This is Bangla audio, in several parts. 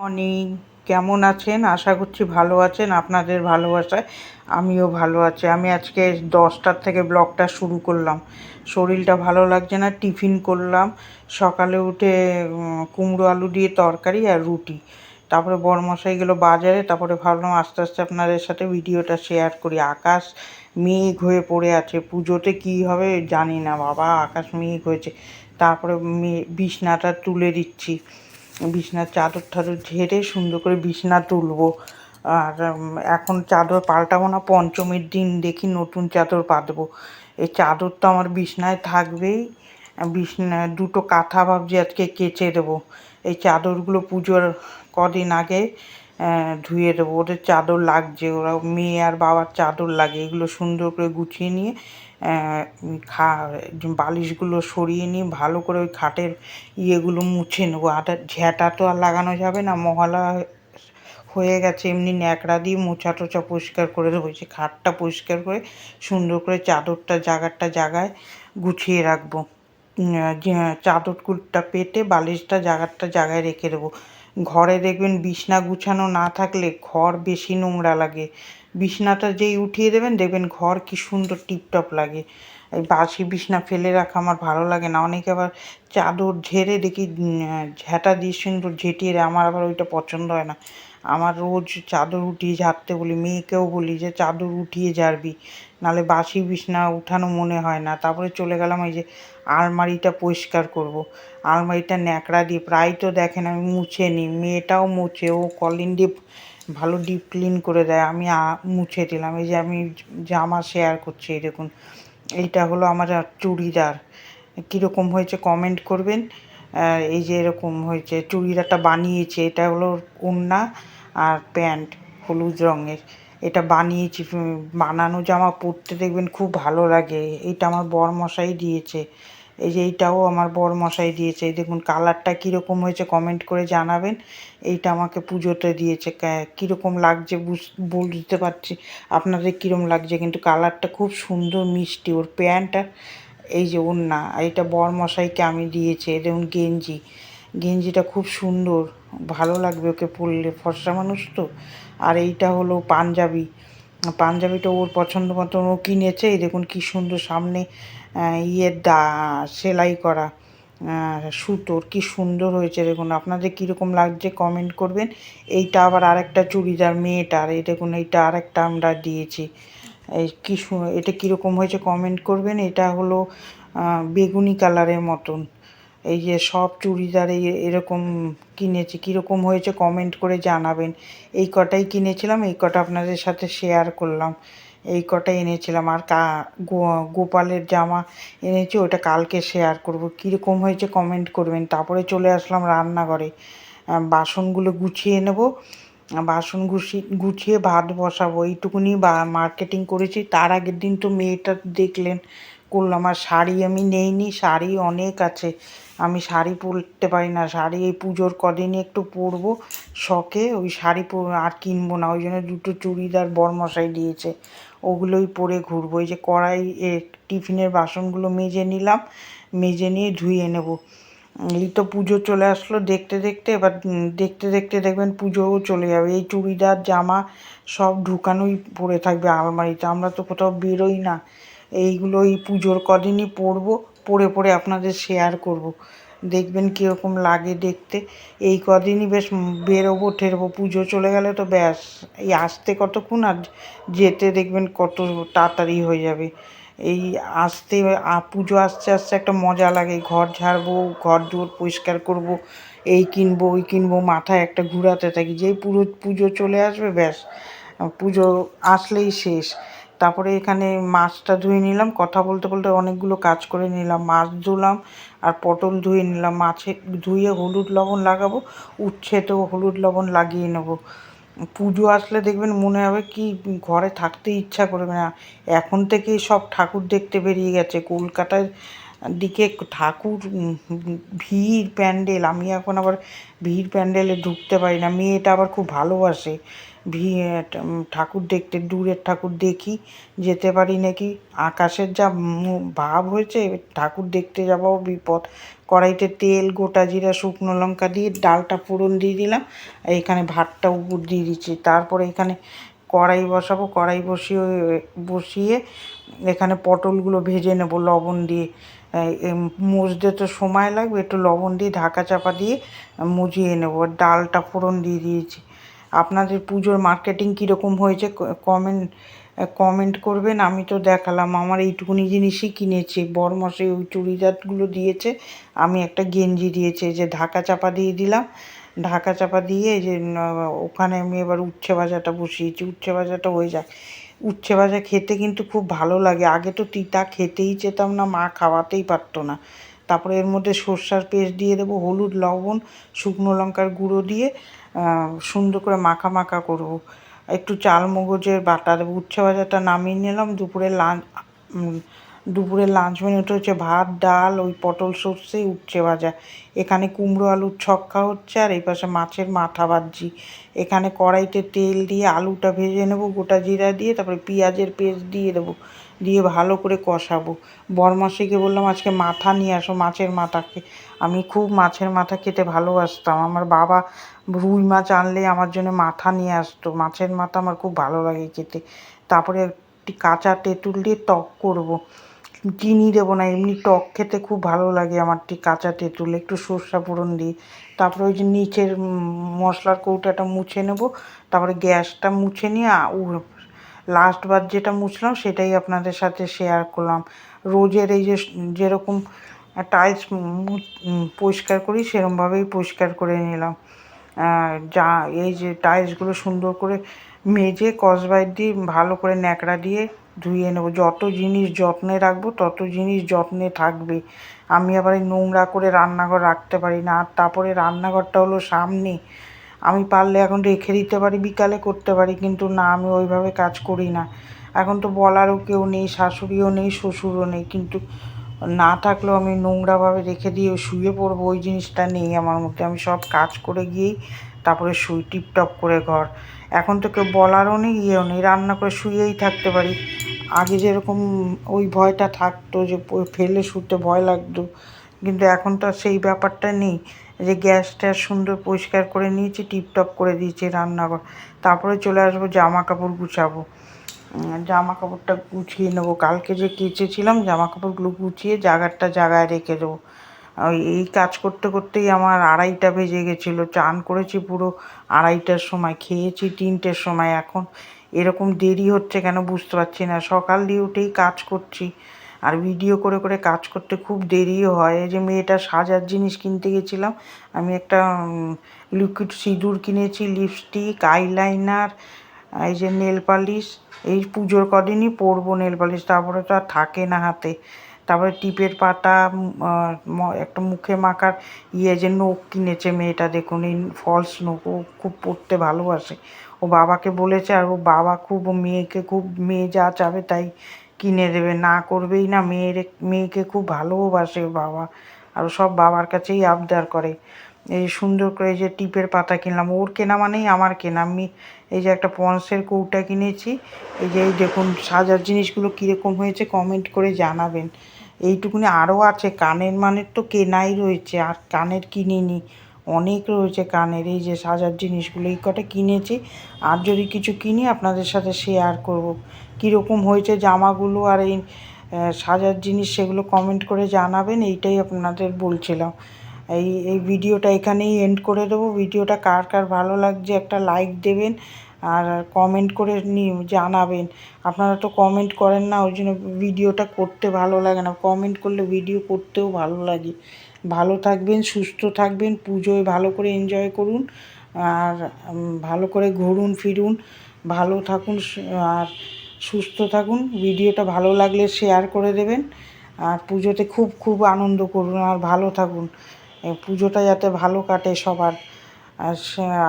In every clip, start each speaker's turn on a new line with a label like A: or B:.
A: মর্নিং, কেমন আছেন? আশা করছি ভালো আছেন, আপনাদের ভালোবাসায় আমিও ভালো আছি। আমি আজকে দশটার থেকে ব্লগটা শুরু করলাম। শরীরটা ভালো লাগছে না, টিফিন করলাম। সকালে উঠে কুমড়ো আলু দিয়ে তরকারি আর রুটি। তারপরে বড়মশাই গেলো বাজারে, তারপরে ভাবলাম আস্তে আস্তে আপনাদের সাথে ভিডিওটা শেয়ার করি। আকাশ মেঘ হয়ে পড়ে আছে। পুজোতে কী হবে জানি না, বাবা, আকাশ মেঘ হয়েছে। তারপরে বিছনাটা তুলে দিচ্ছি। বিছনার চাদর টাদর ঝেড়ে সুন্দর করে বিছনা তুলবো। আর এখন চাদর পাল্টাবো না, পঞ্চমীর দিন দেখি নতুন চাদর পাতবো। এই চাদর তো আমার বিছনায় থাকবেই। বিছনা, দুটো কাঁথা ভাবছি আজকে কেচে দেবো। এই চাদরগুলো পুজোর কদিন আগে ধুয়ে দেবো। ওদের চাদর লাগছে, ওরা মেয়ে আর বাবার চাদর লাগে। এগুলো সুন্দর করে গুছিয়ে নিয়ে খা বালিশগুলো সরিয়ে নিয়ে ভালো করে ওই খাটের ইয়েগুলো মুছে নেব। আর ঝ্যাঁটা তো আর লাগানো যাবে না, মহলা হয়ে গেছে, এমনি ন্যাকড়া দিয়ে মোছা টোছা পরিষ্কার করে দেবো। যে খাটটা পরিষ্কার করে সুন্দর করে চাদরটা জায়গাটা জায়গায় গুছিয়ে রাখব। চাদরটা পেতে বালিশটা জায়গাটা জায়গায় রেখে দেবো। ঘরে দেখবেন বিছনা গুছানো না থাকলে ঘর বেশি নোংরা লাগে। বিছনাটা যেই উঠিয়ে দেবেন, দেখবেন ঘর কি সুন্দর টিপটপ লাগে। এই বাসি বিছনা ফেলে রাখা আমার ভালো লাগে না। অনেকে আবার চাদর ঝেড়ে দেখি ঝ্যাঁটা দিয়ে সুন্দর ঝেঁটিয়ে দেয়। আমার আবার ওইটা পছন্দ হয় না। আমার রোজ চাদর উঠিয়ে ঝাড়তে বলি, মেয়েকেও বলি যে, চাদর উঠিয়ে ঝাড়বি। নাহলে বাসি বিছনা উঠানো মনে হয় না। তারপরে চলে গেলাম এই যে আলমারিটা পরিষ্কার করব। আলমারিটা ন্যাকড়া দিয়ে, প্রায় তো দেখেন আমি মুছে নিই মেয়েটাও মুছে, ও কলিন ডিপ ভালো ডিপ ক্লিন করে দেয়, আমি মুছে দিলাম। এই যে আমি জামা শেয়ার করছি, এই দেখুন, এইটা হলো আমার চুড়িদার। কীরকম হয়েছে কমেন্ট করবেন? এই যে এরকম হয়েছে, চুড়িদারটা বানিয়েছে, এটা হলো ওড়না আর প্যান্ট হলুদ রঙের। এটা বানিয়েছি বানানো জামা পরতে দেখবেন খুব ভালো লাগে। এটা আমার বর মশাই দিয়েছে। এই যে এইটাও আমার বর মশাই দিয়েছে। এই দেখুন কালারটা কীরকম হয়েছে কমেন্ট করে জানাবেন। এইটা আমাকে পুজোতে দিয়েছে। কীরকম লাগছে বুঝ- বলতে পারছি। আপনাদের কীরকম লাগছে? কিন্তু কালারটা খুব সুন্দর মিষ্টি। ওর প্যান্ট আর এই যে ওড়না, আর এটা বর মশাইকে আমি দিয়েছি। দেখুন গেঞ্জি। গেঞ্জিটা খুব সুন্দর। ভালো লাগবে ওকে পরলে। ফর্সা মানুষ তো। আর এইটা হলো পাঞ্জাবি। পাঞ্জাবিটা ওর পছন্দ মতন ও কিনেছে। এই দেখুন কি সুন্দর সামনে ইয়ের দা সেলাই করা সুতোর কি সুন্দর হয়েছে দেখুন। আপনাদের কীরকম লাগছে কমেন্ট করবেন। এইটা আবার আরেকটা চুড়িদার মেয়েটার, এই দেখুন, এইটা আরেকটা আমরা দিয়েছি। এই কী এটা কীরকম হয়েছে কমেন্ট করবেন। এটা হলো বেগুনি কালারের মতন। এই যে সব চুড়িদার এরকম কিনেছি। কীরকম হয়েছে কমেন্ট করে জানাবেন। এই কটাই কিনেছিলাম, এই কটা আপনাদের সাথে শেয়ার করলাম। এই কটা এনেছিলাম। আর কা গোপালের জামা এনেছি, ওটা কালকে শেয়ার করব। কীরকম হয়েছে কমেন্ট করবেন। তারপরে চলে আসলাম রান্নাঘরে। বাসনগুলো গুছিয়ে নেব। বাসন গুছিয়ে গুছিয়ে ভাত বসাবো। এইটুকুনি বা মার্কেটিং করেছি। তার আগের দিন তো মেয়েটা দেখলেন করলাম আর শাড়ি আমি নেইনি, শাড়ি অনেক আছে। আমি শাড়ি পরতে পারি না। শাড়ি এই পুজোর কদিনই একটু পরবো। শখে ওই শাড়ি আর কিনবো না। ওই জন্য দুটো চুড়িদার বরমশাই দিয়েছে। ওগুলোই পরে ঘুরবো। এই যে কড়াই, এ টিফিনের বাসনগুলো মেজে নিলাম, মেজে নিয়ে ধুয়ে নেব। এই তো পুজো চলে আসলো দেখতে দেখতে, এবার দেখতে দেখতে দেখবেন পুজোও চলে যাবে। এই চুড়িদার, জামা সব ঢুকানোই পড়ে থাকবে আলমারিতে। আমরা তো কোথাও বেরোই না। এইগুলো এই পুজোর কদিনই পরবো, পরে পরে আপনাদের শেয়ার করব। দেখবেন কীরকম লাগে দেখতে। এই কদিনই বেশ বেরোবো, ঠেরবো, পুজো চলে গেলে তো ব্যাস। এই আসতে কতক্ষণ আর যেতে দেখবেন কত তাড়াতাড়ি হয়ে যাবে। এই আসতে পুজো আসতে আসতে একটা মজা লাগে। ঘর ঝাড়বো, ঘর দুয়ার পরিষ্কার করব, এই কিনবো, ওই কিনবো, মাথায় একটা ঘুরাতে থাকি। যেই পুরো পুজো চলে আসবে ব্যাস, পুজো আসলেই শেষ। তারপরে এখানে মাছটা ধুয়ে নিলাম, কথা বলতে বলতে অনেকগুলো কাজ করে নিলাম। মাছ ধুলাম আর পটল ধুয়ে নিলাম, মাছে ধুয়ে হলুদ লবণ লাগাবো উচ্ছেতেও হলুদ লবণ লাগিয়ে নেব। পুজো আসলে দেখবেন মনে হবে কি ঘরে থাকতে ইচ্ছা করবে না। এখন থেকেই সব ঠাকুর দেখতে বেরিয়ে গেছে। কলকাতার দিকে ঠাকুর ভিড়, প্যান্ডেল। আমি এখন আবার ভিড় প্যান্ডেলে ঢুকতে পারি না। মেয়েটা আবার খুব ভালোবাসে। ভিড় ঠাকুর দেখতে, দূরের ঠাকুর দেখি, যেতে পারি নাকি। আকাশের যা ভাব হয়েছে ঠাকুর দেখতে যাব, বিপদ। কড়াইতে তেল, গোটা জিরা, শুকনো লঙ্কা দিয়ে ডালটা ফোড়ন দিয়ে দিলাম। এখানে ভাতটা উপর দিয়ে দিচ্ছি। তারপরে এখানে কড়াই বসাবো। কড়াই বসিয়ে বসিয়ে এখানে পটলগুলো ভেজে নেব, লবণ দিয়ে। মুজতে তো সময় লাগবে, একটু লবণ দিয়ে ঢাকা চাপা দিয়ে মুজিয়ে নেব। ডালটা ফোড়ন দিয়ে দিয়েছি। আপনাদের পুজোর মার্কেটিং কীরকম হয়েছে কমেন্ট কমেন্ট করবেন, আমি তো দেখালাম। আমার এইটুকুনি জিনিসই কিনেছি। বরমশাই ওই চুড়িদারগুলো দিয়েছে, আমি একটা গেঞ্জি দিয়েছে যে ঢাকা চাপা দিয়ে দিলাম। ঢাকা চাপা দিয়ে যে ওখানে আমি এবার উচ্ছে ভাজাটা বসিয়েছি। উচ্ছে ভাজাটা হয়ে যাক। উচ্ছে ভাজা খেতে কিন্তু খুব ভালো লাগে। আগে তো তিতা খেতেই চেতাম না, মা খাওয়াতেই পারতো না। তারপরে এর মধ্যে সর্ষার পেস্ট দিয়ে দেবো, হলুদ, লবণ, শুকনো লঙ্কার গুঁড়ো দিয়ে সুন্দর করে মাখা মাখা করব। একটু চাল মগজের বাটা দেবো। উচ্ছে ভাজাটা নামিয়ে নিলাম, দুপুরে লাঞ্চ দুপুরের লাঞ্চ মেনুটা হচ্ছে ভাত, ডাল, ওই পটল সর্ষে, উচ্ছে ভাজা। এখানে কুমড়ো আলুর ছক্কা হচ্ছে আর এই পাশে মাছের মাথা ভাজছি এখানে কড়াইতে তেল দিয়ে আলুটা ভেজে নেব, গোটা জিরা দিয়ে, তারপরে পেঁয়াজের পেস্ট দিয়ে দেবো, দিয়ে ভালো করে কষাবো। বরমাসিকে বললাম, আজকে মাথা নিয়ে আসো, মাছের মাথাকে। আমি খুব মাছের মাথা খেতে ভালোবাসতাম। আমার বাবা রুই মাছ আনলে আমার জন্য মাথা নিয়ে আসতো। মাছের মাথা আমার খুব ভালো লাগে খেতে। তারপরে একটি কাঁচা তেঁতুল দিয়ে টক করব। চিনি দেবো না, এমনি টক খেতে খুব ভালো লাগে আমার ঠিক কাঁচা তেঁতুল, একটু সর্ষা ফোড়ন দিই। তারপরে ওই যে নিচের মশলার কৌটাটা মুছে নেব, তারপরে গ্যাসটা মুছে নিয়ে লাস্টবার যেটা মুছলাম সেটাই আপনাদের সাথে শেয়ার করলাম। রোজের এই যে যেরকম টাইলস পরিষ্কার করি সেরমভাবেই পরিষ্কার করে নিলাম। যা, এই যে টাইলসগুলো সুন্দর করে মেজে কসবাইট দিয়ে ভালো করে ন্যাকড়া দিয়ে ধুয়ে নেব। যত জিনিস যত্নে রাখব, তত জিনিস যত্নে থাকবে। আমি আবার এই নোংরা করে রান্নাঘর রাখতে পারি না। আর তারপরে রান্নাঘরটা হলো সামনে। আমি পারলে এখন রেখে দিতে পারি, বিকালে করতে পারি, কিন্তু না, আমি ওইভাবে কাজ করি না। এখন তো বলারও কেউ নেই, শাশুড়িও নেই, শ্বশুরও নেই। কিন্তু না থাকলেও আমি নোংরাভাবে রেখে দিয়ে শুয়ে পড়ব, ওই জিনিসটা নেই আমার মধ্যে। আমি সব কাজ করে গিয়েই তারপরে শুই, টিপটপ করে ঘর। এখন তো কেউ বলারও নেই, ইয়েও নেই। রান্না করে শুয়েই থাকতে পারি। আগে যেরকম ওই ভয়টা থাকতো যে ফেলে শুতে ভয় লাগতো, কিন্তু এখন তো সেই ব্যাপারটা নেই। যে গ্যাস ট্যাস সুন্দর পরিষ্কার করে নিয়েছি, টিপটপ করে দিয়েছি রান্নাঘর। তারপরে চলে আসব জামা কাপড় গুছাবো। জামা কাপড়টা গুছিয়ে নেব। কালকে যে কেচেছিলাম জামা কাপড়গুলো গুছিয়ে জাগারটা জায়গায় রেখে দেবো। এই কাজ করতে করতেই আমার আড়াইটা বেজে গেছিল। চান করেছি পুরো আড়াইটার সময়, খেয়েছি তিনটের সময়। এখন এরকম দেরি হচ্ছে কেন বুঝতে পারছি না। সকাল দিয়ে উঠেই কাজ করছি। আর ভিডিও করে করে কাজ করতে খুব দেরিও হয়। যে মেয়েটা সাজার জিনিস কিনতে গেছিলাম। আমি একটা লিকুইড সিঁদুর কিনেছি লিপস্টিক আইলাইনার এই যে নেল পালিশ এই পুজোর কদিনই পরবো নেল পালিশ তারপরে তো আর থাকে না হাতে। তারপরে টিপের পাতা একটা মুখে মাখার ইয়ে যে নখ কিনেছে মেয়েটা, দেখুন, এই ফলস নখ, ও খুব পড়তে ভালোবাসে। ও বাবাকে বলেছে, আর ও বাবা খুব মেয়েকে খুব, মেয়ে যা চাবে তাই কিনে দেবে। না করবেই না, মেয়ের মেয়েকে খুব ভালোবাসে বাবা, আর সব বাবার কাছেই আবদার করে। এই সুন্দর করে যে টিপের পাতা কিনলাম। ওর কেনা মানেই আমার কেনা। আমি এই যে একটা পন্সের কৌটা কিনেছি। এই যে দেখুন, সাজার জিনিসগুলো কীরকম হয়েছে কমেন্ট করে জানাবেন। এইটুকুনি আরও আছে। কানের মানের তো কেনাই রয়েছে। আর কানের কিনিনি। অনেক রয়েছে কানের। এই যে সাজার জিনিসগুলো এই কটা কিনেছি। আর যদি কিছু কিনি, আপনাদের সাথে শেয়ার করব। কীরকম হয়েছে জামাগুলো আর এই সাজার জিনিস সেগুলো কমেন্ট করে জানাবেন। এইটাই আপনাদের বলছিলাম। এই এই ভিডিওটা এখানেই এন্ড করে দেবো। ভিডিওটা কার কার ভালো লাগছে একটা লাইক দেবেন আর কমেন্ট করে জানাবেন। আপনারা তো কমেন্ট করেন না, ওই জন্য ভিডিওটা করতে ভালো লাগে না। কমেন্ট করলে ভিডিও করতেও ভালো লাগে। ভালো থাকবেন, সুস্থ থাকবেন, পুজোয় ভালো করে এনজয় করুন আর ভালো করে ঘুরুন, ফিরুন, ভালো থাকুন আর সুস্থ থাকুন। ভিডিওটা ভালো লাগলে শেয়ার করে দেবেন আর পুজোতে খুব খুব আনন্দ করুন আর ভালো থাকুন। পুজোটা যাতে ভালো কাটে সবার। আর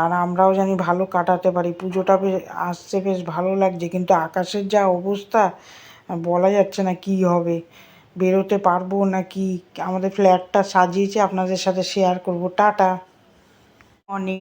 A: আর আমরাও জানি ভালো কাটাতে পারি। পুজোটা বেশ আসছে বেশ ভালো লাগছে, কিন্তু আকাশের যা অবস্থা, বলা যাচ্ছে না কি হবে। বেরোতে পারব না কি? আমাদের ফ্ল্যাটটা সাজিয়েছে, আপনাদের সাথে শেয়ার করব। টাটা। অনেক